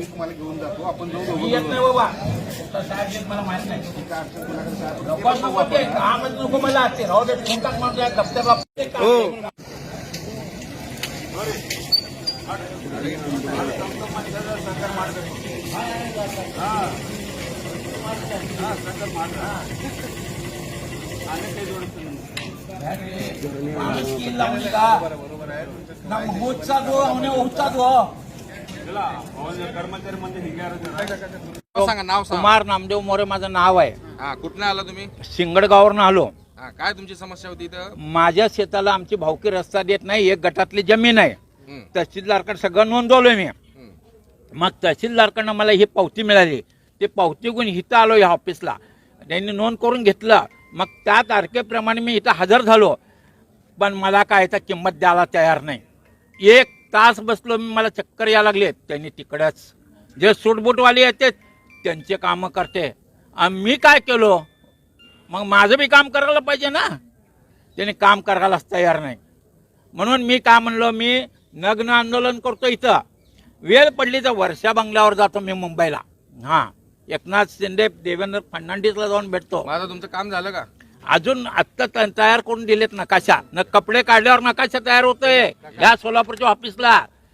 तुम्हाला घेऊन जातो आपण येत नाही बाबा साहेब येत मला माहीत नाही नको नको ते कामच नको मला ते राहू दे फोन टाक मला त्या दप्तरला ते काम सांगा नाव सांगा. कुमार नामदेव मोरे माझं नाव आहे. हा कुठनं आला तुम्ही? सिंगडगाववरून आलो. हा काय तुमची समस्या होती इथं? माझ्या शेताला आमची भावकी रस्ता देत नाही एक गटातली जमीन आहे. हम्म, तहसीलदारकडे सगळं नोंदवलोय मी. हम्म. मग तहसीलदारकडनं मला ही पावती मिळाली. ते पावती घेऊन इथं आलो या ऑफिसला त्यांनी नोंद करून घेतलं. मग त्या तारखेप्रमाणे मी इथं हजर झालो. पण मला काय याचा किंमत द्यायला तयार नाही. एक तास बसलो मी मला चक्कर यायला लागले त्यांनी तिकडंच जे सूटबूटवाले येते त्यांचे कामं करते. आणि मी काय केलो? मग माझं बी काम करायला पाहिजे ना. त्यांनी काम करायलाच तयार नाही. म्हणून मी काय म्हणलो मी नग्न आंदोलन करतो इथं. वेळ पडली तर वर्षा बंगल्यावर जातो मी मुंबईला. हां. एकनाथ शिंदे देवेंद्र फडणवीसला जाऊन भेटतो. आता तुमचं काम झालं का? अजून आत्ता त- तयार करून दिलेत नकाशा. न कपडे काढल्यावर नकाशा तयार होतोय. या सोलापूरच्या ऑफिसला.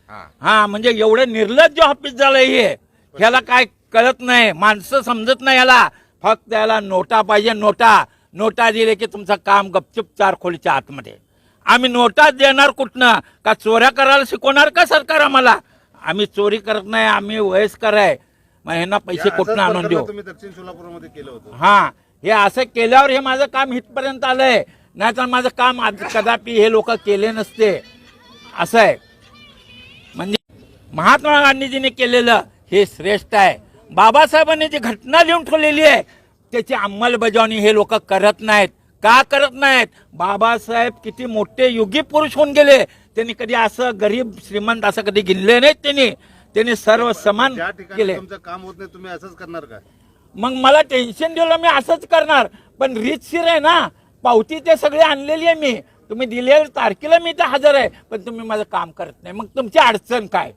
हा. हा म्हणजे एवढे निर्लज्ज ऑफिस झालंय हे ह्याला काय कळत नाही. माणसं समजत नाही याला फक्त याला नोटा पाहिजे नोटा. नोटा दिले की तुमचं काम गपचूप चार खोलीच्या आतमध्ये. आम्ही नोटा देणार कुठनं? का चोऱ्या करायला शिकवणार का सरकार आम्हाला? आम्ही चोरी करत नाही आम्ही वयस्कर आहे. मग ह्यांना पैसे कुठनं आणून देऊ? तुम्ही दक्षिण सोलापूरमध्ये केलं होतं. हा हे असं केल्यावर हे माझं काम इथपर्यंत आलंय. नाहीतर माझं काम आज कदापि हे लोक केले नसते. असं आहे. म्हणजे महात्मा गांधीजीने केलेलं हे श्रेष्ठ आहे. बाबासाहेबांनी जी घटना लिहून ठेवलेली आहे त्याची अंमलबजावणी हे लोक करत नाहीत. का करत नाहीत? बाबासाहेब किती मोठे युगी पुरुष होऊन गेले. त्यांनी कधी असं गरीब श्रीमंत असं कधी गिनले नाहीत त्यांनी. त्यांनी सर्व समान केले. तुमचं काम होत नाही तुम्ही असंच करणार का? मग मला टेन्शन दिलं मी असंच करणार. पण रीतशीर आहे ना पावती ते सगळे आणलेली आहे मी. तुम्ही दिलेल्या तारखेला मी तर हजर आहे पण तुम्ही माझं काम करत नाही. मग तुमची अडचण काय?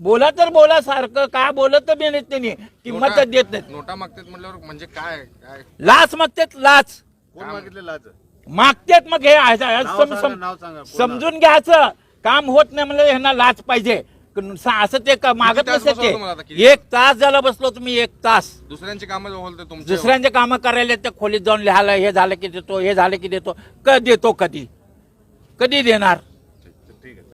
बोला तर बोला सारखं काय बोलत बी नाहीत त्यांनी? किंमत देत नाहीत. नोटा मागतात म्हटल्यावर म्हणजे काय? काय? लाच मागतात लाच. कोण मागितले लाच? मागतात मग हे नाव सांगा, नाव सांगा, समजून घ्यायचं. काम होत नाही म्हणजे ह्यांना लाच पाहिजे. असं ते का- मागत तास नसते बसवलं तुम्हाला आता? ते किती? एक तास झाला बसलो तुम्ही एक तास. दुसऱ्यांची कामं बोलते तुमचे? दुसऱ्यांचे कामं करायला त्या खोलीत जाऊन लिहायला हे झालं की देतो हे झालं की देतो. क देतो कधी? कधी देणार?